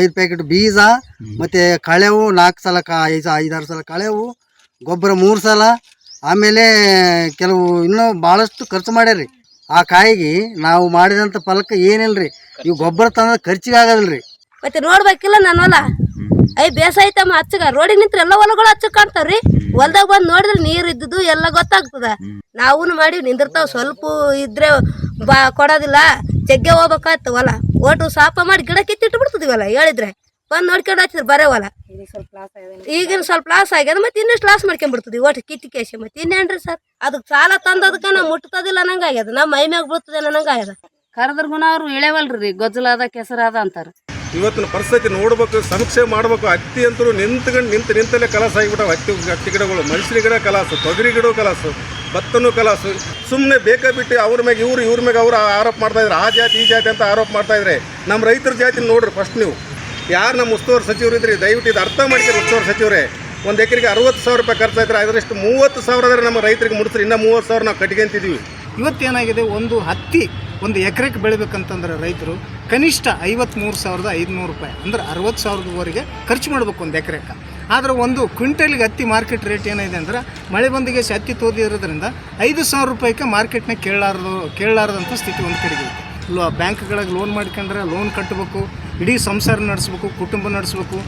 ಐದು ಪ್ಯಾಕೆಟ್ ಬೀಜ, ಮತ್ತೆ ಕಳೆವು, ನಾಲ್ಕು ಸಲ ಕ, ಐದು ಐದಾರು ಸಲ ಕಳೆವು, ಗೊಬ್ಬರ ಮೂರು ಸಲ, ಆಮೇಲೆ ಕೆಲವು ಇನ್ನೂ ಭಾಳಷ್ಟು ಖರ್ಚು ಮಾಡ್ಯಾರಿ ಆ ಕಾಯಿಗೆ ನಾವು ಮಾಡಿದಂಥ ಫಲಕ್ಕೆ ರೀ ಈ ಗೊಬ್ಬರ ತಂದ ಖರ್ಚಿಗೆ ರೀ ಮತ್ತೆ ನೋಡ್ಬೇಕಿಲ್ಲ ನನ್ನ ಹೊಲ ಐ, ಬೇಸಾಯ್ತಮ್ಮ ಹಚ್ಚಗ, ರೋಡಿ ನಿಂತ್ರ ಎಲ್ಲ ಹೊಲಗಳು ಹಚ್ಚಕ್ ಕಾಣ್ತಾವ್ರಿ. ಹೊಲ್ದಾಗ ಬಂದ್ ನೋಡಿದ್ರೆ ನೀರ್ ಇದ್ದುದು ಎಲ್ಲ ಗೊತ್ತಾಗ್ತದ. ನಾವು ಮಾಡಿ ನಿಂದಿರ್ತಾವ, ಸ್ವಲ್ಪ ಇದ್ರೆ ಬಾ, ಕೊಡೋದಿಲ್ಲ, ಜಗ್ಗೆ ಹೋಗ್ಬೇಕಾಯ್ತು ಹೊಲ. ಓಟು ಸಾಪ ಮಾಡಿ ಗಿಡ ಕಿತ್ತಿಟ್ಟು ಬಿಡ್ತಿದಿವಲ್ಲ ಹೇಳಿದ್ರೆ. ಬಂದ್ ನೋಡ್ಕೊಂಡು ಹಾಕಿದ್ರೆ ಬರೋವಲ್ಲ ಈಗಿನ ಸ್ವಲ್ಪ ಲಾಸ್ ಆಗ್ಯದ ಮತ್ತೆ ಇನ್ನಷ್ಟು ಲಾಸ್ ಮಾಡ್ಕೊಂಡ್ಬಿಡ್ತದೆ ಒಟ್ಟು ಕಿತ್ತಿ ಕೇಸಿ ಮತ್ತೆ ಇನ್ನೇನ್ರಿ ಸರ್? ಅದಕ್ಕೆ ಸಾಲ ತಂದದಕ್ಕೆ ನಾವು ಮುಟ್ತದಿಲ್ಲ ನಂಗಾಗ್ಯದ. ಆಗ್ಯದ ನಮ್ಮ ಮೈ ಮ್ಯಾಗ ಆಗ್ಯದ ಕರೆದ್ರಗುನ ಅವ್ರು ಇಳೆವಲ್ರಿ ಗೊಜ್ಜಲಾದ ಕೆಸರಾದ ಅಂತಾರೆ. ಇವತ್ತಿನ ಪರಿಸ್ಥಿತಿ ನೋಡ್ಬೇಕು ಸಮೀಕ್ಷೆ ಮಾಡ್ಬೇಕು ಹತ್ತಿ ಅಂತೂ ನಿಂತ್ಕೊಂಡು ನಿಂತು ನಿಂತಲ್ಲೇ ಕಲಾಸ ಆಗಿಬಿಟ್ಟಾವ. ಹತ್ತಿ ಹತ್ತಿ ಗಿಡಗಳು ಮನುಷ್ಯನ ಗಿಡ ಕಲಾಸು ತೊಗರಿ ಗಿಡ ಕಲಾಸು. ಭತ್ತನೂ ಕಲಾಸು ಸುಮ್ಮನೆ ಬೇಕಾ ಬಿಟ್ಟು ಅವ್ರ ಮ್ಯಾಗೆ ಇವ್ರು, ಇವ್ರ ಮ್ಯಾಗ ಅವ್ರು ಆರೋಪ ಮಾಡ್ತಾ ಇದ್ರೆ, ಆ ಜಾತಿ, ಈ ಜಾತಿ ಅಂತ ಆರೋಪ ಮಾಡ್ತಾ ಇದ್ರೆ ನಮ್ಮ ರೈತರ ಜಾತಿ ನೋಡ್ರಿ ಫಸ್ಟ್ ನೀವು. ಯಾರು ನಮ್ಮ ಉಸ್ತುವಾರಿ ಸಚಿವರು ಇದ್ರಿ? ದಯವಿಟ್ಟು ಇದು ಅರ್ಥ ಮಾಡ್ತೀರಿ ಉಸ್ತುವಾರಿ ಸಚಿವರೇ. ಒಂದು ಎಕರೆಗೆ ಅರವತ್ತು ಸಾವಿರ ರೂಪಾಯಿ ಖರ್ಚಾಯ್ತಾರೆ ಅದರಷ್ಟು ಮೂವತ್ತು ಸಾವಿರ ಆದರೆ ನಮ್ಮ ರೈತರಿಗೆ ಮುಡಿಸ್ರಿ ಇನ್ನೂ ಮೂವತ್ತು ಸಾವಿರ ನಾವು ಕಟ್ಕೊಂತಿದ್ದೀವಿ ಇವತ್ತೇನಾಗಿದೆ ಒಂದು ಹತ್ತಿ, ಒಂದು ಎಕರೆಗೆ ಬೆಳಿಬೇಕಂತಂದ್ರೆ ರೈತರು ಕನಿಷ್ಠ ಐವತ್ತ್ಮೂರು ಸಾವಿರದ ಐದುನೂರು ರೂಪಾಯಿ, ಅಂದ್ರೆ ಅರವತ್ತು ಸಾವಿರದವರೆಗೆ ಖರ್ಚು ಮಾಡಬೇಕು ಒಂದು ಎಕರೆಗೆ ಆದರೆ ಒಂದು ಕ್ವಿಂಟಲ್ಗೆ ಹತ್ತಿ ಮಾರ್ಕೆಟ್ ರೇಟ್ ಏನಿದೆ ಅಂದ್ರೆ ಮಳೆ ಬಂದಿಗೆ ಹತ್ತಿ ತೋದಿರೋದ್ರಿಂದ ಐದು ಸಾವಿರ ರೂಪಾಯಿಗೆ ಮಾರ್ಕೆಟ್ನ ಕೇಳಲಾರದು, ಕೇಳಲಾರದಂಥ ಸ್ಥಿತಿ ಒಂದು ಕಡೆಗೆ ಲೋ ಬ್ಯಾಂಕ್ಗಳಿಗೆ ಲೋನ್ ಮಾಡ್ಕೊಂಡ್ರೆ ಲೋನ್ ಕಟ್ಟಬೇಕು ಇಡೀ ಸಂಸಾರ ನಡೆಸ್ಬೇಕು, ಕುಟುಂಬ ನಡೆಸ್ಬೇಕು.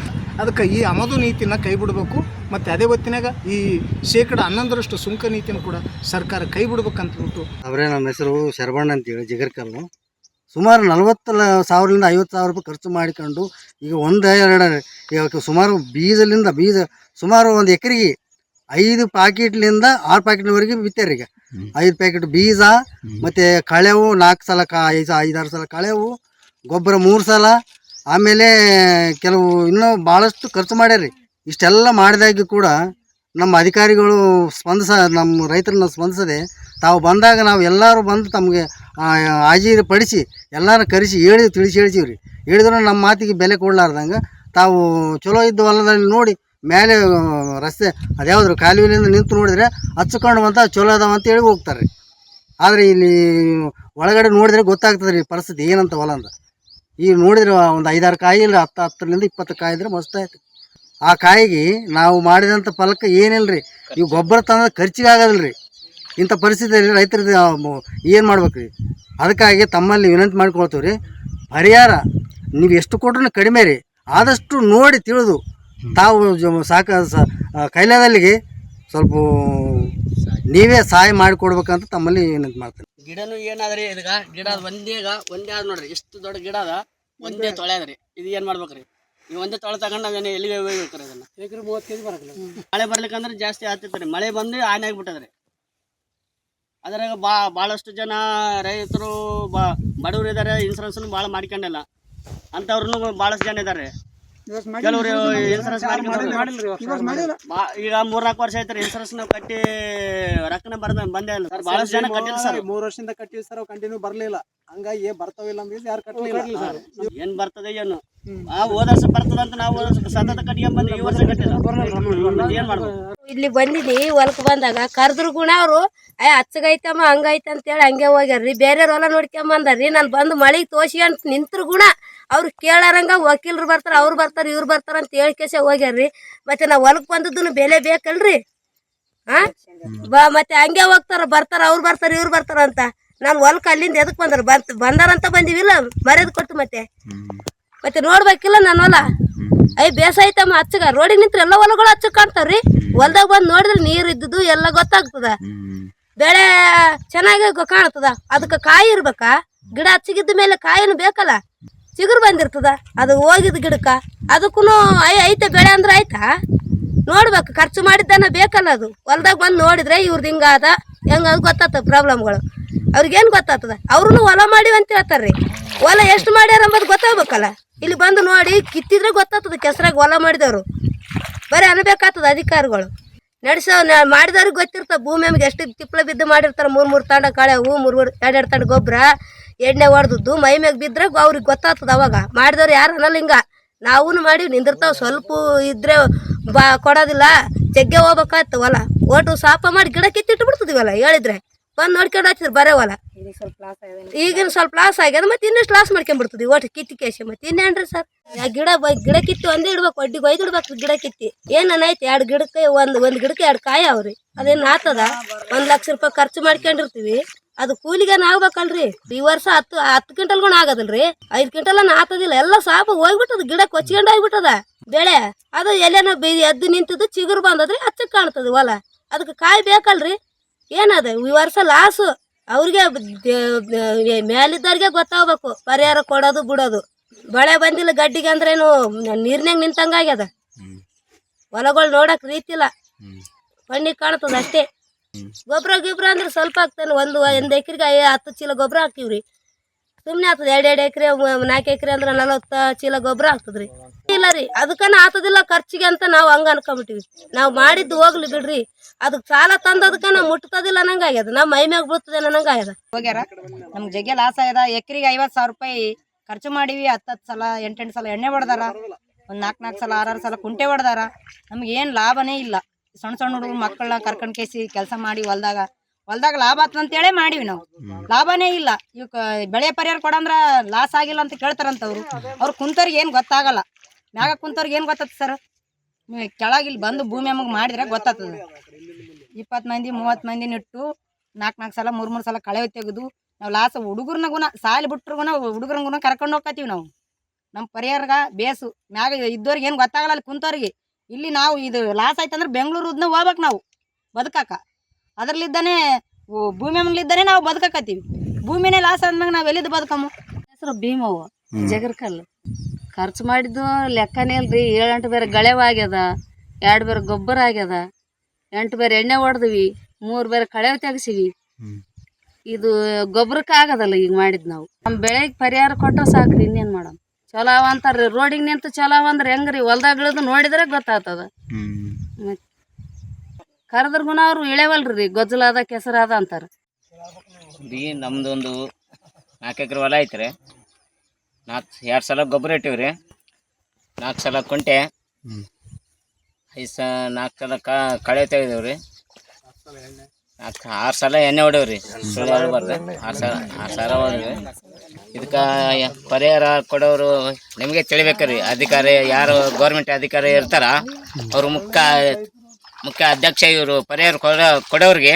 ಅದಕ್ಕೆ ಈ ಆಮದು ನೀತಿನ ಕೈ ಬಿಡಬೇಕು. ಮತ್ತು ಅದೇ ಹೊತ್ತಿನಾಗ ಈ ಶೇಕಡ ಹನ್ನೊಂದರಷ್ಟು ಸುಂಕ ನೀತಿನ ಕೂಡ ಸರ್ಕಾರ ಕೈ ಬಿಡ್ಬೇಕಂತಬಿಟ್ಟು ಅವರೇ ನಮ್ಮ ಹೆಸರು ಶರಬಣ್ಣ ಅಂತೇಳಿ ಜಿಗರ್ಕಲ್ಲು ಸುಮಾರು ನಲ್ವತ್ತು ಲ ಸಾವಿರದಿಂದ ಐವತ್ತು ಸಾವಿರ ರೂಪಾಯಿ ಖರ್ಚು ಮಾಡಿಕೊಂಡು ಈಗ ಒಂದು ಎರಡು ಈಗ ಸುಮಾರು ಬೀಜಲಿಂದ ಬೀಜ ಸುಮಾರು ಒಂದು ಎಕರೆಗೆ ಐದು ಪ್ಯಾಕೆಟ್ಲಿಂದ ಆರು ಪ್ಯಾಕೆಟ್ವರೆಗೆ ಬಿತ್ತಾರ ಈಗ. ಐದು ಪ್ಯಾಕೆಟ್ ಬೀಜ ಮತ್ತು ಕಳೆವು ನಾಲ್ಕು ಸಲ ಕಾ ಐದು ಐದಾರು ಸಲ ಕಳೆವು ಗೊಬ್ಬರ ಮೂರು ಸಲ ಆಮೇಲೆ ಕೆಲವು ಇನ್ನೂ ಭಾಳಷ್ಟು ಖರ್ಚು ಮಾಡ್ಯಾರಿ ಇಷ್ಟೆಲ್ಲ ಮಾಡಿದಾಗಿ ಕೂಡ ನಮ್ಮ ಅಧಿಕಾರಿಗಳು ಸ್ಪಂದಿಸ ನಮ್ಮ ರೈತರನ್ನ ಸ್ಪಂದಿಸದೆ ತಾವು ಬಂದಾಗ ನಾವು ಎಲ್ಲರೂ ಬಂದು ತಮಗೆ ಹಾಜರಿ ಪಡಿಸಿ ಎಲ್ಲರೂ ಕರೆಸಿ ಹೇಳಿ ತಿಳಿಸಿ ಹೇಳ್ತೀವಿ ರೀ. ಹೇಳಿದ್ರು ನಮ್ಮ ಮಾತಿಗೆ ಬೆಲೆ ಕೊಡಲಾರ್ದಂಗೆ ತಾವು ಚಲೋ ಇದ್ದ ಹೊಲದಲ್ಲಿ ನೋಡಿ ಮೇಲೆ ರಸ್ತೆ ಅದ್ಯಾವ್ದು ಕಾಲುವೆಲಿಂದ ನಿಂತು ನೋಡಿದ್ರೆ ಹಚ್ಕೊಂಡು ಬಂತ ಚಲೋ ಅದಾವ ಅಂತ ಹೇಳಿ ಹೋಗ್ತಾರೆ. ಆದರೆ ಇಲ್ಲಿ ಒಳಗಡೆ ನೋಡಿದ್ರೆ ಗೊತ್ತಾಗ್ತದೆ ರೀ ಪರಿಸ್ಥಿತಿ ಏನಂತ ಹೊಲ ಅಂತ ಈಗ ನೋಡಿದ್ರೆ ಒಂದು ಐದಾರು ಕಾಯಿ ಇಲ್ಲ, ಹತ್ತು, ಹತ್ತರಿಂದ ಇಪ್ಪತ್ತು ಕಾಯಿ ಇದ್ರೆ ಮಸ್ತ್ ಆಯ್ತು. ಆ ಕಾಯಿಗೆ ನಾವು ಮಾಡಿದಂಥ ಫಲಕ್ಕೆ ಏನಿಲ್ಲ ರೀ ಈ ಗೊಬ್ಬರ ತಂದ್ರೆ ಖರ್ಚಿಗೆ ಆಗೋದಿಲ್ಲ ರೀ ಇಂಥ ಪರಿಸ್ಥಿತಿಯಲ್ಲಿ ರೈತರದ್ದು ಏನು ಮಾಡ್ಬೇಕು ರೀ ಅದಕ್ಕಾಗಿ ತಮ್ಮಲ್ಲಿ ವಿನಂತಿ ಮಾಡ್ಕೊಳ್ತೀವಿ ರೀ ಪರಿಹಾರ ನೀವು ಎಷ್ಟು ಕೊಟ್ರೂ ಕಡಿಮೆ ರೀ. ಆದಷ್ಟು ನೋಡಿ ತಿಳಿದು ತಾವು ಸಾಕ ಸ- ಕೈಲಾದಲ್ಲಿಗೆ ಸ್ವಲ್ಪ ನೀವೇ ಸಹಾಯ ಮಾಡಿಕೊಡ್ಬೇಕಂತ ತಮ್ಮಲ್ಲಿ ವಿನಂತಿ ಮಾಡ್ತೀನಿ. ಗಿಡನು ಏನಾದ್ರಿ ಇದಗ? ಗಿಡ ಒಂದೇಗ ಒಂದೇ ಈಗ ಒಂದೇ ಅದ ನೋಡ್ರಿ. ಎಷ್ಟು ದೊಡ್ಡ ಗಿಡ ಅದ ಒಂದೇ ತೊಳೆ ಅದ್ರಿ. ಇದು ಏನ್ ಮಾಡ್ಬೇಕ್ರಿ? ಈ ಒಂದೇ ತೊಳೆ ತಗೊಂಡು ಎಲ್ಲಿಗೆ ಹೋಗ್ಬೇಕ್ರಿ ಇದನ್ನ? ಎಕರೆ ಮೂವತ್ತು ಕೆಜಿ ಬರಕ್ರಿ ಮಳೆ ಬರ್ಲಿಕ್ಕಂದ್ರೆ ಜಾಸ್ತಿ ಆಗ್ತಿತ್ತು ಮಳೆ ಬಂದು ಹಾನಿ ಆಗ್ಬಿಟ್ಟದ್ರಿ. ಅದ್ರಾಗ ಬಾ ಭಾಳಷ್ಟು ಜನ ರೈತರು ಬಾ ಬಡವರು ಇದ್ದಾರೆ ಇನ್ಸೂರೆನ್ಸ್ ಭಾಳ ಮಾಡ್ಕೊಂಡಿಲ್ಲ. ಅಂಥವ್ರನ್ನು ಭಾಳಷ್ಟು ಜನ ಇದ್ದಾರೆ ಕೆಲವರು ಇನ್ಸೂರೆನ್ಸ್ ಈಗ ಮೂರ್ನಾಲ್ಕು ವರ್ಷ ಆಯ್ತು ಇನ್ಸೂರೆನ್ಸ್ ನಾವು ಕಟ್ಟಿ ರೊಕ್ಕನ ಬರ್ದ ಬಂದೇ ಇಲ್ಲ. ಸರ್ ಭಾಳಷ್ಟು ಜನ ಕಟ್ಟಿಲ್ಲ ಸರ್. ಮೂರು ವರ್ಷದಿಂದ ಕಟ್ಟಿವಿ ಸರ್ ಕಂಟಿನ್ಯೂ ಬರಲಿಲ್ಲ. ಹಂಗಾಗಿ ಬರ್ತಾವಿಲ್ಲ ಅಂದ್ರೆ ಯಾರು ಕಟ್ಟಲಿಲ್ಲ ಏನ್ ಬರ್ತದೆ ಏನು? ಆ ಹೋದ ವರ್ಷ ಬರ್ತದ ಅಂತ ನಾವು ಸತತ ಕಟ್ಕೊಂಡ್ ಬಂದು ಈ ವರ್ಷ ಕಟ್ಟಿಲ್ಲ. ಮತ್ತೆ ಏನ್ ಮಾಡ್ಬೇಕು? ಇಲ್ಲಿ ಬಂದಿನಿ ಹೊಲಕ್ ಬಂದಾಗ ಕರೆದ್ರು ಗುಣ ಅವರು. ಅಯ್ಯ ಹಚ್ಚಗೈತಮ್ಮ ಹಂಗೈತೆ ಅಂತೇಳಿ ಹಂಗೆ ಹೋಗ್ಯಾರ್ರಿ ಬೇರೆ ಹೊಲ ನೋಡ್ಕೊಂಬಂದಾರ್ರಿ ನಾನು ಬಂದು ಮಳೆಗೆ ತೋಸಿ ಅಂತ ನಿಂತ್ರ ಗುಣ. ಅವ್ರು ಕೇಳಾರಂಗ ವಕೀಲರು ಬರ್ತಾರ ಅವ್ರು ಬರ್ತಾರ ಇವ್ರು ಬರ್ತಾರ ಅಂತ ಹೇಳಿ ಕೇಸೆ ಹೋಗ್ಯಾರ್ರಿ ಮತ್ತೆ ನಾವು ಹೊಲಕ್ ಬಂದದ್ದು ಬೆಲೆ ಬೇಕಲ್ರಿ? ಹಾ ಬಾ ಮತ್ತೆ ಹಂಗೆ ಹೋಗ್ತಾರ ಬರ್ತಾರ ಅವ್ರು ಬರ್ತಾರ ಇವ್ರು ಬರ್ತಾರ ಅಂತ. ನಾನು ಹೊಲಕ್ ಅಲ್ಲಿಂದ ಎದಕ್ ಬಂದಾರ? ಬಂತ ಬಂದಾರಂತ ಬಂದಿವಿಲ್ಲ ಮರ್ಯಾದ ಕೊಟ್ಟು ಮತ್ತೆ. ಮತ್ತೆ ನೋಡ್ಬೇಕಿಲ್ಲ ನನ್ನ ಹೊಲ ಐ ಬೇಸಾಯ್ತಮ್ಮ ಹಚ್ಚಗ. ರೋಡಿಗೆ ನಿಂತ್ರ ಎಲ್ಲ ಹೊಲಗಳು ಹಚ್ಚಕ್ ಕಾಣ್ತಾವ್ರಿ. ಹೊಲ್ದಾಗ ಬಂದು ನೋಡಿದ್ರೆ ನೀರ್ ಇದ್ದುದು ಎಲ್ಲ ಗೊತ್ತಾಗ್ತದ. ಬೆಳೆ ಚೆನ್ನಾಗಿ ಕಾಣ್ತದ. ಅದಕ್ಕೆ ಕಾಯಿ ಇರ್ಬೇಕಾ? ಗಿಡ ಹಚ್ಚಿಗಿದ್ದ ಮೇಲೆ ಕಾಯಿನೂ ಬೇಕಲ್ಲ? ಚಿಗುರು ಬಂದಿರ್ತದ. ಅದು ಹೋಗಿದ ಗಿಡಕ್ಕ. ಅದಕ್ಕೂ ಐ ಐತೆ ಬೆಳೆ ಅಂದ್ರೆ ಆಯ್ತಾ? ನೋಡ್ಬೇಕು. ಖರ್ಚು ಮಾಡಿದ್ದಾನ ಬೇಕಲ್ಲ ಅದು. ಹೊಲ್ದಾಗ ಬಂದು ನೋಡಿದ್ರೆ ಇವ್ರದ್ದು ಹಿಂಗಾದ. ಹೆಂಗ ಗೊತ್ತಾಗ್ತದ ಪ್ರಾಬ್ಲಮ್ಗಳು ಅವ್ರಿಗೇನು ಗೊತ್ತಾಗ್ತದ? ಅವ್ರೂ ಹೊಲ ಮಾಡಿವಿ ಅಂತ ಹೇಳ್ತಾರ್ರಿ. ಹೊಲ ಎಷ್ಟು ಮಾಡ್ಯಾರ ಅಂಬದು ಗೊತ್ತಾಗ್ಬೇಕಲ್ಲ? ಇಲ್ಲಿ ಬಂದು ನೋಡಿ, ಕಿತ್ತಿದ್ರೆ ಗೊತ್ತಾಗ್ತದ ಕೆಸರಾಗ ಹೊಲ ಮಾಡಿದವರು. ಬರೀ ಅನ್ಬೇಕಾಗ್ತದ ಅಧಿಕಾರಿಗಳು. ನಡೆಸೋ ಮಾಡಿದವ್ರಿಗೆ ಗೊತ್ತಿರ್ತ, ಭೂಮಿ ನಮ್ಗೆ ಎಷ್ಟು ತಿಪ್ಪಳ ಬಿದ್ದು ಮಾಡಿರ್ತಾರೆ, ಮೂರು ಮೂರು ತಂಡ ಕಳೆ ಹೂ, ಮೂರು ಮೂರು, ಎರಡು ಎರಡು ತಂಡ ಗೊಬ್ಬರ ಎಣ್ಣೆ ಹೊಡೆದದ್ದು, ಮೈ ಮ್ಯಾಗ ಬಿದ್ದರೆ ಅವ್ರಿಗೆ ಗೊತ್ತಾಗ್ತದ ಅವಾಗ. ಮಾಡಿದವ್ರು ಯಾರು ಅನ್ನಲ್ಲ ಹಿಂಗ. ನಾವೂ ಮಾಡಿ ನಿಂದಿರ್ತಾವೆ, ಸ್ವಲ್ಪ ಇದ್ರೆ ಬಾ, ಕೊಡೋದಿಲ್ಲ. ಜಗ್ಗೆ ಹೊಲ. ಓಟು ಸಾಪ ಮಾಡಿ ಗಿಡ ಕಿತ್ತಿಟ್ಟು ಬಿಡ್ತಿದೀವಲ್ಲ ಹೇಳಿದ್ರೆ. ಬಂದು ನೋಡ್ಕೊಂಡು ಹಾಕ್ತಿದ್ರು ಬರೇ ಹೊಲ. ಈಗಿನ ಸ್ವಲ್ಪ ಲಾಸ್ ಆಗ್ಯದ ಮತ್ತೆ ಇನ್ನಷ್ಟು ಲಾಸ್ ಮಾಡ್ಕೊಂಡ್ಬಿಡ್ತದೆ ಒಟ್ಟು ಕಿತ್ತಿ ಕೇಸಿ ಮತ್ತೆ ಇನ್ನೇನ್ರಿ ಸರ್? ಆ ಗಿಡ ಗಿಡ ಕಿತ್ತು ಒಂದೇ ಇಡ್ಬೇಕು ಒಡ್ಡಿಗೆ ಒಯ್ದು ಇಡ್ಬೇಕು ಗಿಡ ಕಿತ್ತಿ. ಏನೈತಿ ಎರಡು ಗಿಡಕ್ಕೆ ಒಂದು ಒಂದು ಗಿಡಕ್ಕೆ ಎರಡು ಕಾಯಿ ಅವ್ರಿ. ಅದೇನು ಆತದ? ಒಂದು ಲಕ್ಷ ರೂಪಾಯಿ ಖರ್ಚು ಮಾಡ್ಕೊಂಡಿರ್ತೀವಿ. ಅದು ಕೂಲಿಗೇನು ಆಗ್ಬೇಕಲ್ರಿ? ಈ ವರ್ಷ ಹತ್ತು ಹತ್ತು ಕ್ವಿಂಟಲ್ಗೂ ಆಗದಲ್ರಿ? ಐದು ಕ್ವಿಂಟಲ್ ಆತದಿಲ್ಲ ಎಲ್ಲ ಸಾಪ ಹೋಗ್ಬಿಟ್ಟದ ಗಿಡ ಕೊಚ್ಕೊಂಡು ಹೋಗ್ಬಿಟ್ಟದ. ಬೆಳೆ ಅದು ಎಲ್ಲೇನೋ ಎದ್ದು ನಿಂತದ್ದು ಚಿಗುರು ಬಂದದ್ರಿ ಹಚ್ಚಕ್ ಕಾಣ್ತದ ಹೊಲ. ಅದಕ್ಕೆ ಕಾಯಿ ಬೇಕಲ್ರಿ? ಏನದ? ಈ ವರ್ಷ ಲಾಸು. ಅವ್ರಿಗೆ ಮೇಲಿದ್ದವ್ರಿಗೆ ಗೊತ್ತಾಗ್ಬೇಕು. ಪರಿಹಾರ ಕೊಡೋದು ಬಿಡೋದು. ಬಳೆ ಬಂದಿಲ್ಲ ಗಡ್ಡಿಗೆ ಅಂದ್ರೇನು ನೀರ್ನಾಗ ನಿಂತಂಗಾಗ್ಯದ ಹೊಲಗಳು ನೋಡಕ್ ರೀತಿ ಇಲ್ಲ. ಕಣ್ಣಿಗೆ ಕಾಣ್ತದ ಅಷ್ಟೇ. ಗೊಬ್ಬರ ಗಿಬ್ರ ಅಂದ್ರೆ ಸ್ವಲ್ಪ ಆಗ್ತಾನೆ. ಒಂದು ಒಂದು ಎಕರೆಗೆ ಹತ್ತು ಚೀಲ ಗೊಬ್ಬರ ಹಾಕ್ತೀವ್ರಿ. ಸುಮ್ಮನೆ ಆಗ್ತದೆ. ಎರಡು ಎರಡು ಎಕರೆ ನಾಲ್ಕು ಎಕರೆ ಅಂದ್ರೆ ನಲವತ್ತು ಚೀಲ ಗೊಬ್ಬರ ಆಗ್ತದ್ರಿ. ಇಲ್ಲ ರೀ. ಅದಕ್ಕನ ಆತದಿಲ್ಲ ಖರ್ಚಿಗೆ ಅಂತ ನಾವು ಹಂಗ ಅನ್ಕೊಂಬಿಟ್ಟಿವಿ. ನಾವು ಮಾಡಿದ್ದು ಹೋಗ್ಲಿ ಬಿಡ್ರಿ. ಅದಕ್ಕೆ ಸಾಲ ತಂದದಕ್ಕ ನಾವು ಮುಟ್ತದಿಲ್ಲ ಅನ್ನಂಗಾಗ್ಯದ ನಮ್ಮ ಮೈ ಮ್ಯಾಗ ಬೀಳ್ತದೆ ಅನ್ನಂಗಾಗ್ಯದ ಹೋಗ್ಯಾರ? ನಮ್ಗೆ ಜಗ್ಗೆ ಲಾಸ್ ಆಗ್ಯದ. ಎಕರೆಗೆ ಐವತ್ತು ಸಾವಿರ ರೂಪಾಯಿ ಖರ್ಚು ಮಾಡೀವಿ. ಹತ್ತತ್ತು ಸಲ, ಎಂಟೆಂಟು ಸಲ ಎಣ್ಣೆ ಹೊಡೆದಾರ. ಒಂದು ನಾಲ್ಕು ನಾಲ್ಕು ಸಲ, ಆರಾರು ಸಲ ಕುಂಟೆ ಹೊಡೆದಾರ. ನಮ್ಗೆ ಏನು ಲಾಭನೇ ಇಲ್ಲ. ಸಣ್ಣ ಸಣ್ಣ ಹುಡುಗರು ಮಕ್ಕಳನ್ನ ಕರ್ಕೊಂಡ್ ಕೇಸಿ ಕೆಲಸ ಮಾಡಿ ಹೊಲ್ದಾಗ. ಹೊಲ್ದಾಗ ಲಾಭ ಆತಂತೇಳಿ ಮಾಡೀವಿ ನಾವು. ಲಾಭನೇ ಇಲ್ಲ. ಇವ್ ಬೆಳೆ ಪರಿಹಾರ ಕೊಡಂದ್ರ ಲಾಸ್ ಆಗಿಲ್ಲ ಅಂತ ಕೇಳ್ತಾರಂತವ್ರು. ಅವ್ರು ಕುಂತವ್ರಿಗೆ ಏನು ಗೊತ್ತಾಗಲ್ಲ. ಮ್ಯಾಗ ಕುಂತವ್ರಿಗೆ ಏನು ಗೊತ್ತದ ಸರ್? ಕೆಳಗೆ ಇಲ್ಲಿ ಬಂದು ಭೂಮಿ ಅಮ್ಮಗೆ ಮಾಡಿದ್ರೆ ಗೊತ್ತಾಗ್ತದೆ ಇಪ್ಪತ್ತು ಮಂದಿ ಮೂವತ್ತು ಮಂದಿ ನೆಟ್ಟು ನಾಲ್ಕು ನಾಲ್ಕು ಸಲ ಮೂರು ಮೂರು ಸಲ ಕಳೆ ತೆಗೆದು ನಾವು ಲಾಸ್ ಹುಡುಗರ್ನಗುನ ಸಾಲಿ ಬಿಟ್ರುಗುನ ಗುಣ ಕರ್ಕೊಂಡು ಹೋಗ್ಕತ್ತೀವಿ ನಾವು. ನಮ್ಮ ಪರಿಹಾರಗ ಬೇಸು. ಮ್ಯಾಗ ಇದ್ದವ್ರಿಗೆ ಏನು ಗೊತ್ತಾಗಲ್ಲ ಅಲ್ಲಿ ಕುಂತವ್ರಿಗೆ. ಇಲ್ಲಿ ನಾವು ಇದು ಲಾಸ್ ಆಯ್ತಂದ್ರೆ ಬೆಂಗಳೂರದ್ನ ಹೋಗ್ಬೇಕು ನಾವು ಬದುಕಾಕ. ಅದ್ರಲ್ಲಿದ್ದಾನೆ ಓ- ಭೂಮಿ ಅಮ್ಮಲ್ಲಿದ್ದಾನೆ ನಾವು ಬದುಕಾಕತ್ತೀವಿ. ಭೂಮಿನೇ ಲಾಸ್ ಆದ್ಮ್ಯಾಗ ನಾವು ಎಲ್ಲಿದ್ದು ಬದುಕಮ್ಮ ಹೆಸರು ಭೀಮವ್ವ ಜಗರ್ಕಲ್ ಖರ್ಚು ಮಾಡಿದ್ದು ಲೆಕ್ಕನೇ ಇಲ್ರಿ. ಏಳೆಂಟು ಬೇರೆ ಗಳೆವ ಆಗ್ಯದ ಎರಡು ಬೇರೆ ಗೊಬ್ಬರ ಆಗ್ಯದ ಎಂಟು ಬೇರೆ ಎಣ್ಣೆ ಹೊಡೆದ್ವಿ ಮೂರು ಬೇರೆ ಕಳೆ ತೆಗ್ಸಿವಿ. ಇದು ಗೊಬ್ಬರಕ್ಕೆ ಆಗದಲ್ಲ ಈಗ ಮಾಡಿದ್ ನಾವು. ನಮ್ಮ ಬೆಳೆಗೆ ಪರಿಹಾರ ಕೊಟ್ಟರೆ ಸಾಕ್ರಿ ಇನ್ನೇನು ಮಾಡೋಣ ಚಲೋ ಅವ ಅಂತಾರ್ರಿ. ರೋಡಿಗೆ ನಿಂತು ಚಲೋ ಅವ ಅಂದ್ರೆ ಹೆಂಗ್ರಿ? ಹೊಲ್ದಾಗ ಇಳಿದು ನೋಡಿದ್ರೆ ಗೊತ್ತಾಗ್ತದ. ಮತ್ತೆ ಕರೆದ್ರ ಗುಣ ಅವ್ರು ಇಳೆವಲ್ರಿ. ಗೊಜ್ಜಲಾದ ಕೆಸರಾದ ಅಂತಾರೆ. ನಮ್ದೊಂದು ನಾಲ್ಕು ಎಕರೆ ಹೊಲ ಐತ್ರಿ. ನಾಲ್ಕು ಎರಡು ಸಲ ಗೊಬ್ಬರ ಇಟ್ಟಿವ್ರಿ. ನಾಲ್ಕು ಸಲ ಕುಂಟೆ. ಐದು ಸ ನಾಲ್ಕು ಸಲ ಕ ಕಳೆ ತೆಗೆದೇವ್ರಿ. ನಾಲ್ಕು ಆರು ಸಲ ಎಣ್ಣೆ ಹೊಡೆವು ಸುಳ್ಳು ಹೇಳ್ಬಾರ್ದು ಆರು ಸಲ ಆರು ಸಲ ಹೊಡೆದ್ವಿ. ಇದಕ್ಕೆ ಪರಿಹಾರ ಕೊಡೋರು ನಿಮಗೆ ತಿಳಿಬೇಕ್ರಿ. ಅಧಿಕಾರಿ ಯಾರು ಗೌರ್ಮೆಂಟ್ ಅಧಿಕಾರಿ ಇರ್ತಾರ ಅವರು ಮುಖ್ಯ ಮುಖ್ಯ ಅಧ್ಯಕ್ಷ ಇವರು ಪರಿಹಾರ ಕೊಡೋ ಕೊಡೋರಿಗೆ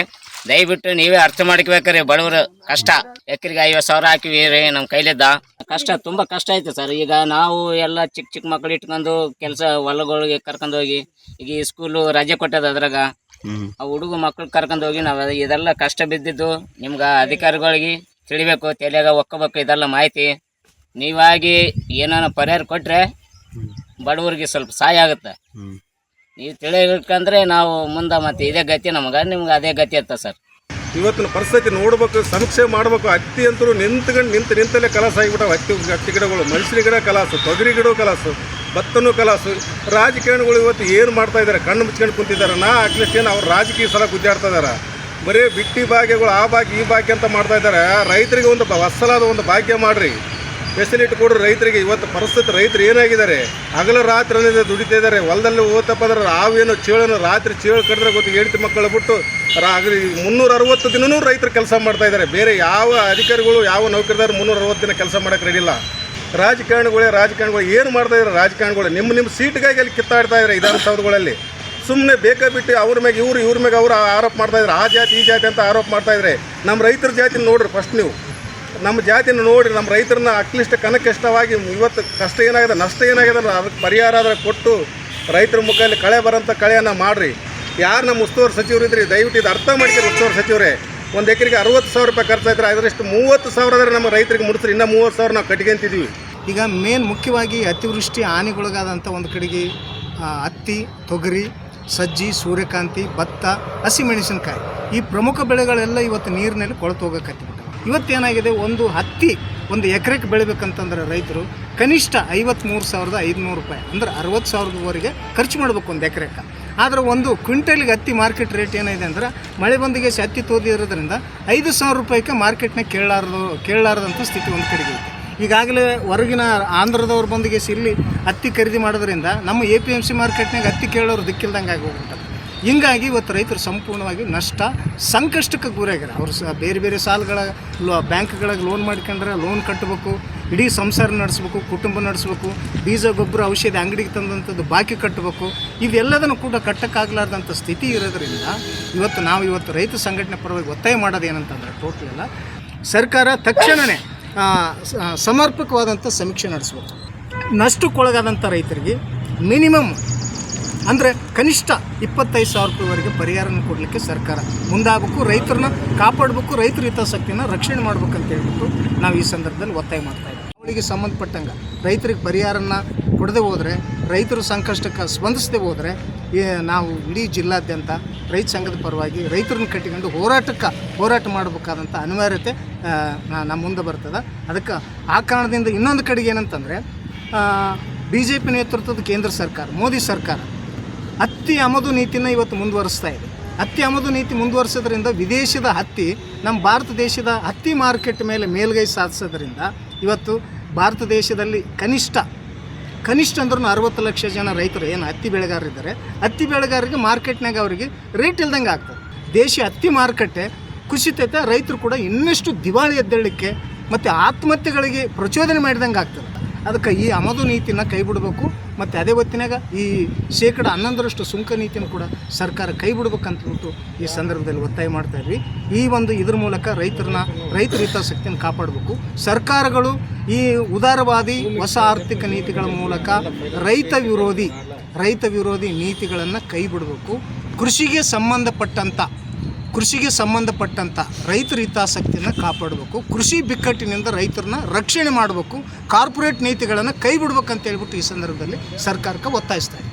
ದಯವಿಟ್ಟು ನೀವೇ ಅರ್ಥ ಮಾಡ್ಕೋಬೇಕ್ರಿ. ಬಡವರು ಕಷ್ಟ. ಎಕರೆಗೆ ಐವತ್ತು ಸಾವಿರ ಹಾಕಿವಿ ರೀ ನಮ್ಮ ಕೈಲಿದ್ದ. ಕಷ್ಟ ತುಂಬ ಕಷ್ಟ ಐತೆ ಸರ್. ಈಗ ನಾವು ಎಲ್ಲ ಚಿಕ್ಕ ಚಿಕ್ಕ ಮಕ್ಳು ಇಟ್ಕೊಂಡು ಕೆಲಸ ಹೊಲಗಳಿಗೆ ಕರ್ಕೊಂಡು ಹೋಗಿ ಈಗ ಈ ಸ್ಕೂಲು ರಜೆ ಕೊಟ್ಟದ ಅದ್ರಾಗ. ಆ ಹುಡುಗ ಮಕ್ಳು ಕರ್ಕೊಂಡು ಹೋಗಿ ನಾವು ಇದೆಲ್ಲ ಕಷ್ಟ ಬಿದ್ದಿದ್ದು ನಿಮ್ಗೆ ಅಧಿಕಾರಿಗಳಿಗೆ ತಿಳಿಬೇಕು ತಲೆಯಾಗ ಒಕ್ಕಬೇಕು ಇದೆಲ್ಲ ಮಾಹಿತಿ. ನೀವಾಗಿ ಏನಾನ ಪರಿಹಾರ ಕೊಟ್ಟರೆ ಬಡವರಿಗೆ ಸ್ವಲ್ಪ ಸಹಾಯ ಆಗುತ್ತೆ. ನೀವು ತಿಳಿಬೇಕಂದ್ರೆ ನಾವು ಮುಂದೆ ಮತ್ತೆ ಇದೇ ಗತಿ ನಮಗೆ ನಿಮ್ಗೆ ಅದೇ ಗತಿ ಇರ್ತದೆ ಸರ್. ಇವತ್ತಿನ ಪರಿಸ್ಥಿತಿ ನೋಡ್ಬೇಕು, ಸಮೀಕ್ಷೆ ಮಾಡ್ಬೇಕು, ಹತ್ತಿ ಅಂತೂ ನಿಂತ್ಕೊಂಡು ನಿಂತು ನಿಂತಲೇ ಕಲಾಸ ಆಗಿಬಿಟ್ಟಾವ. ಹತ್ತಿ ಹತ್ತಿ ಗಿಡಗಳು ಮನುಷ್ಯನ ಗಿಡ ಕಲಾಸು, ತೊಗರಿ ಗಿಡ ಕಲಾಸು, ಭತ್ತನು ಕಲಾಸು. ರಾಜಕೀಯಗಳು ಇವತ್ತು ಏನು ಮಾಡ್ತಾ ಇದ್ದಾರೆ ಕಣ್ಣು ಮುಚ್ಕೊಂಡು ಕುಂತಿದ್ದಾರೆ. ನಾ ಅಟ್ಲೀಸ್ಟ್ ಏನು ಅವ್ರು ರಾಜಕೀಯ ಸಲ ಗುದ್ದಾಡ್ತಾ ಇದ್ದಾರೆ ಬರೀ ಬಿಟ್ಟಿ ಭಾಗ್ಯಗಳು ಆ ಭಾಗ್ಯ ಈ ಭಾಗ್ಯ ಅಂತ ಮಾಡ್ತಾ ಇದ್ದಾರೆ. ರೈತರಿಗೆ ಒಂದು ಬ- ಒಂದು ಭಾಗ್ಯ ಮಾಡ್ರಿ. ಫೆಸಿಲಿಟಿ ಕೊಡೋ ರೈತರಿಗೆ ಇವತ್ತು ಪರಿಸ್ಥಿತಿ ರೈತರು ಏನಾಗಿದ್ದಾರೆ? ಹಗಲು ರಾತ್ರಿ ದುಡಿತಾ ಇದ್ದಾರೆ. ಹೊಲದಲ್ಲಿ ಓದಪ್ಪ ಅಂದ್ರೆ ಆವೇನು ಚೇಳನ್ನು ರಾತ್ರಿ ಚೇಳು ಕಡಿದ್ರೆ ಗೊತ್ತು ಹೆಂಡತಿ ಮಕ್ಕಳು ಬಿಟ್ಟು ರಾಗ್ರಿ ಮುನ್ನೂರ ಅರವತ್ತು ದಿನವೂ ರೈತರು ಕೆಲಸ ಮಾಡ್ತಾ ಇದ್ದಾರೆ. ಬೇರೆ ಯಾವ ಅಧಿಕಾರಿಗಳು, ಯಾವ ನೌಕರದಾರ ಮುನ್ನೂರ ಅರವತ್ತು ದಿನ ಕೆಲಸ ಮಾಡಕ್ಕೆ ರೆಡಿ ಇಲ್ಲ. ರಾಜಕಾರಣಿಗಳೇ, ರಾಜಕಾರಣಿಗಳು ಏನು ಮಾಡ್ತಾ ಇದ್ದಾರೆ ರಾಜಕಾರಣಿಗಳು? ನಿಮ್ಮ ನಿಮ್ಮ ಸೀಟ್ಗಾಗಿ ಅಲ್ಲಿ ಕಿತ್ತಾಡ್ತಾ ಇದ್ದಾರೆ ವಿಧಾನಸೌಧಗಳಲ್ಲಿ. ಸುಮ್ಮನೆ ಬೇಕಾ ಬಿಟ್ಟು ಅವ್ರ ಮ್ಯಾಗೆ ಇವ್ರು, ಇವ್ರ ಮ್ಯಾಗೆ ಅವರು ಆರೋಪ ಮಾಡ್ತಾ ಇದ್ದಾರೆ. ಆ ಜಾತಿ, ಈ ಜಾತಿ ಅಂತ ಆರೋಪ ಮಾಡ್ತಾ ಇದ್ದಾರೆ. ನಮ್ಮ ರೈತರ ಜಾತಿ ನೋಡ್ರಿ ಫಸ್ಟ್ ನೀವು. ನಮ್ಮ ಜಾತಿನ ನೋಡಿ ನಮ್ಮ ರೈತರನ್ನ ಅಟ್ಲೀಸ್ಟ್ ಕನಕಷ್ಟವಾಗಿ ಇವತ್ತು ಕಷ್ಟ ಏನಾಗಿದೆ, ನಷ್ಟ ಏನಾಗಿದೆ ಅದಕ್ಕೆ ಪರಿಹಾರ ಆದರೆ ಕೊಟ್ಟು ರೈತರ ಮುಖದಲ್ಲಿ ಕಳೆ ಬರೋಂಥ ಕಳೆಯನ್ನು ಮಾಡಿರಿ. ಯಾರು ನಮ್ಮ ಉಸ್ತುವಾರಿ ಸಚಿವರು ಇದ್ರಿ, ದಯವಿಟ್ಟು ಇದು ಅರ್ಥ ಮಾಡ್ತೀರಿ ಉಸ್ತುವಾರಿ ಸಚಿವರೇ. ಒಂದು ಎಕರೆಗೆ ಅರವತ್ತು ಸಾವಿರ ರೂಪಾಯಿ ಖರ್ಚಾಯ್ತಾರೆ ಅದರಷ್ಟು ಮೂವತ್ತು ಸಾವಿರ ಆದರೆ ನಮ್ಮ ರೈತರಿಗೆ ಮುಡಿಸ್ರಿ ಇನ್ನೂ ಮೂವತ್ತು ಸಾವಿರ ನಾವು ಕಟ್ಕೊಂತಿದ್ದೀವಿ ಈಗ ಮೇನ್ ಮುಖ್ಯವಾಗಿ ಅತಿವೃಷ್ಟಿ ಹಾನಿಗೊಳಗಾದಂಥ ಒಂದು ಕಡೆಗೆ ಹತ್ತಿ, ತೊಗರಿ, ಸಜ್ಜಿ, ಸೂರ್ಯಕಾಂತಿ, ಭತ್ತ ಹಸಿಮೆಣಸಿನಕಾಯಿ ಈ ಪ್ರಮುಖ ಬೆಳೆಗಳೆಲ್ಲ ಇವತ್ತು ನೀರಿನಲ್ಲಿ ಕೊಳತು ಹೋಗಕತ್ತಿಬಿಟ್ಟು ಇವತ್ತೇನಾಗಿದೆ? ಒಂದು ಹತ್ತಿ, ಒಂದು ಎಕರೆಗೆ ಬೆಳಿಬೇಕಂತಂದ್ರೆ ರೈತರು ಕನಿಷ್ಠ ಐವತ್ತ್ಮೂರು ಸಾವಿರದ ಐದುನೂರು ರೂಪಾಯಿ, ಅಂದ್ರೆ ಅರವತ್ತು ಸಾವಿರದವರೆಗೆ ಖರ್ಚು ಮಾಡಬೇಕು ಒಂದು ಎಕರೆಗೆ ಆದರೆ ಒಂದು ಕ್ವಿಂಟಲ್ಗೆ ಹತ್ತಿ ಮಾರ್ಕೆಟ್ ರೇಟ್ ಏನಿದೆ ಅಂದರೆ, ಮಳೆ ಬಂದಿಗೆ ಹತ್ತಿ ತೋದಿರೋದ್ರಿಂದ ಐದು ಸಾವಿರ ರೂಪಾಯಿಗೆ ಮಾರ್ಕೆಟ್ನ ಕೇಳಲಾರ್ದು, ಕೇಳಲಾರದಂಥ ಸ್ಥಿತಿ ಒಂದು ಕಡೆಗೆ ಈಗಾಗಲೇ ಹೊರಗಿನ ಆಂಧ್ರದವ್ರ ಬಂದಿಗೆ ಇಲ್ಲಿ ಹತ್ತಿ ಖರೀದಿ ಮಾಡೋದ್ರಿಂದ ನಮ್ಮ ಎ ಪಿ ಎಂ ಸಿ ಮಾರ್ಕೆಟ್ನಾಗ ಹತ್ತಿ ಕೇಳೋರು ದಿಕ್ಕಿಲ್ದಂಗೆ ಆಗೋಗ್ಬಿಟ್ಟದೆ ಹಿಂಗಾಗಿ ಇವತ್ತು ರೈತರು ಸಂಪೂರ್ಣವಾಗಿ ನಷ್ಟ, ಸಂಕಷ್ಟಕ್ಕೆ ಗುರಿಯಾಗ್ಯಾರ. ಅವರು ಸ, ಬೇರೆ ಬೇರೆ ಸಾಲಗಳ ಲೋ ಬ್ಯಾಂಕ್ಗಳಿಗೆ ಲೋನ್ ಮಾಡ್ಕೊಂಡ್ರೆ ಲೋನ್ ಕಟ್ಟಬೇಕು ಇಡೀ ಸಂಸಾರ ನಡೆಸ್ಬೇಕು, ಕುಟುಂಬ ನಡೆಸ್ಬೇಕು, ಬೀಜ, ಗೊಬ್ಬರ, ಔಷಧಿ ಅಂಗಡಿಗೆ ತಂದಂಥದ್ದು ಬಾಕಿ ಕಟ್ಟಬೇಕು ಇವೆಲ್ಲದನ್ನು ಕೂಡ ಕಟ್ಟಕ್ಕಾಗಲಾರ್ದಂಥ ಸ್ಥಿತಿ ಇರೋದರಿಂದ ಇವತ್ತು ನಾವು ಇವತ್ತು ರೈತ ಸಂಘಟನೆ ಪರವಾಗಿ ಒತ್ತಾಯ ಮಾಡೋದು ಏನಂತಂದರೆ ಟೋಟಲ್ ಎಲ್ಲ ಸರ್ಕಾರ ತಕ್ಷಣವೇ ಸಮರ್ಪಕವಾದಂಥ ಸಮೀಕ್ಷೆ ನಡೆಸಬೇಕು. ನಷ್ಟಕ್ಕೊಳಗಾದಂಥ ರೈತರಿಗೆ ಮಿನಿಮಮ್ ಅಂದರೆ ಕನಿಷ್ಠ ಇಪ್ಪತ್ತೈದು ಸಾವಿರ ರೂಪಾಯಿವರೆಗೆ ಪರಿಹಾರನ ಕೊಡಲಿಕ್ಕೆ ಸರ್ಕಾರ ಮುಂದಾಗಬೇಕು, ರೈತರನ್ನ ಕಾಪಾಡಬೇಕು, ರೈತರ ಹಿತಾಸಕ್ತಿಯನ್ನು ರಕ್ಷಣೆ ಮಾಡ್ಬೇಕಂತ ಹೇಳ್ಬಿಟ್ಟು ನಾವು ಈ ಸಂದರ್ಭದಲ್ಲಿ ಒತ್ತಾಯ ಮಾಡ್ತಾ ಇದ್ದೀವಿ. ಅವಳಿಗೆ ಸಂಬಂಧಪಟ್ಟಂಗೆ ರೈತರಿಗೆ ಪರಿಹಾರನ ಕೊಡದೆ ಹೋದರೆ, ರೈತರು ಸಂಕಷ್ಟಕ್ಕೆ ಸ್ಪಂದಿಸದೆ ಹೋದರೆ ನಾವು ಇಡೀ ಜಿಲ್ಲಾದ್ಯಂತ ರೈತ ಸಂಘದ ಪರವಾಗಿ ರೈತರನ್ನ ಕಟ್ಟಿಕೊಂಡು ಹೋರಾಟಕ್ಕೆ ಹೋರಾಟ ಮಾಡಬೇಕಾದಂಥ ಅನಿವಾರ್ಯತೆ ನಮ್ಮ ಮುಂದೆ ಬರ್ತದೆ. ಅದಕ್ಕೆ ಆ ಕಾರಣದಿಂದ ಇನ್ನೊಂದು ಕಡೆಗೆ ಏನಂತಂದರೆ ಬಿ ಜೆ ಪಿ ನೇತೃತ್ವದ ಕೇಂದ್ರ ಸರ್ಕಾರ, ಮೋದಿ ಸರ್ಕಾರ ಹತ್ತಿ ಆಮದು ನೀತಿನ ಇವತ್ತು ಮುಂದುವರಿಸ್ತಾ ಇದೆ. ಹತ್ತಿ ಆಮದು ನೀತಿ ಮುಂದುವರಿಸೋದ್ರಿಂದ ವಿದೇಶದ ಹತ್ತಿ ನಮ್ಮ ಭಾರತ ದೇಶದ ಹತ್ತಿ ಮಾರ್ಕೆಟ್ ಮೇಲೆ ಮೇಲ್ಗೈ ಸಾಧಿಸೋದ್ರಿಂದ ಇವತ್ತು ಭಾರತ ದೇಶದಲ್ಲಿ ಕನಿಷ್ಠ ಕನಿಷ್ಠ ಅಂದ್ರೂ ಅರವತ್ತು ಲಕ್ಷ ಜನ ರೈತರು ಏನು ಹತ್ತಿ ಬೆಳೆಗಾರರಿದ್ದಾರೆ ಹತ್ತಿ ಬೆಳೆಗಾರರಿಗೆ ಮಾರ್ಕೆಟ್ನಾಗ ಅವರಿಗೆ ರೇಟ್ ಇಲ್ದಂಗೆ ಆಗ್ತದೆ. ದೇಶಿ ಹತ್ತಿ ಮಾರುಕಟ್ಟೆ ಕುಸಿತೈತೆ, ರೈತರು ಕೂಡ ಇನ್ನಷ್ಟು ದಿವಾಳಿ ಎದ್ದೇಳಲಿಕ್ಕೆ ಮತ್ತು ಆತ್ಮಹತ್ಯೆಗಳಿಗೆ ಪ್ರಚೋದನೆ ಮಾಡಿದಂಗೆ ಆಗ್ತದೆ. ಅದಕ್ಕೆ ಈ ಆಮದು ನೀತಿನ ಕೈ ಬಿಡಬೇಕು. ಮತ್ತು ಅದೇ ಹೊತ್ತಿನಾಗ ಈ ಶೇಕಡ ಹನ್ನೊಂದರಷ್ಟು ಸುಂಕ ನೀತಿಯನ್ನು ಕೂಡ ಸರ್ಕಾರ ಕೈ ಬಿಡ್ಬೇಕಂತಬಿಟ್ಟು ಈ ಸಂದರ್ಭದಲ್ಲಿ ಒತ್ತಾಯ ಮಾಡ್ತಾ ಇದ್ವಿ. ಈ ಒಂದು ಇದ್ರ ಮೂಲಕ ರೈತರನ್ನ ರೈತರ ಹಿತಾಸಕ್ತಿಯನ್ನು ಕಾಪಾಡಬೇಕು. ಸರ್ಕಾರಗಳು ಈ ಉದಾರವಾದಿ, ಹೊಸ ಆರ್ಥಿಕ ನೀತಿಗಳ ಮೂಲಕ ರೈತ ವಿರೋಧಿ ರೈತ ವಿರೋಧಿ ನೀತಿಗಳನ್ನು ಕೈ ಬಿಡಬೇಕು. ಕೃಷಿಗೆ ಸಂಬಂಧಪಟ್ಟಂಥ ಕೃಷಿಗೆ ಸಂಬಂಧಪಟ್ಟಂಥ ರೈತರ ಹಿತಾಸಕ್ತಿಯನ್ನು ಕಾಪಾಡಬೇಕು ಕೃಷಿ ಬಿಕ್ಕಟ್ಟಿನಿಂದ ರೈತರನ್ನ ರಕ್ಷಣೆ ಮಾಡಬೇಕು ಕಾರ್ಪೊರೇಟ್ ನೀತಿಗಳನ್ನು ಕೈ ಬಿಡ್ಬೇಕಂತ ಹೇಳ್ಬಿಟ್ಟು ಈ ಸಂದರ್ಭದಲ್ಲಿ ಸರ್ಕಾರಕ್ಕೆ ಒತ್ತಾಯಿಸ್ತಾ ಇದ್ದೀವಿ.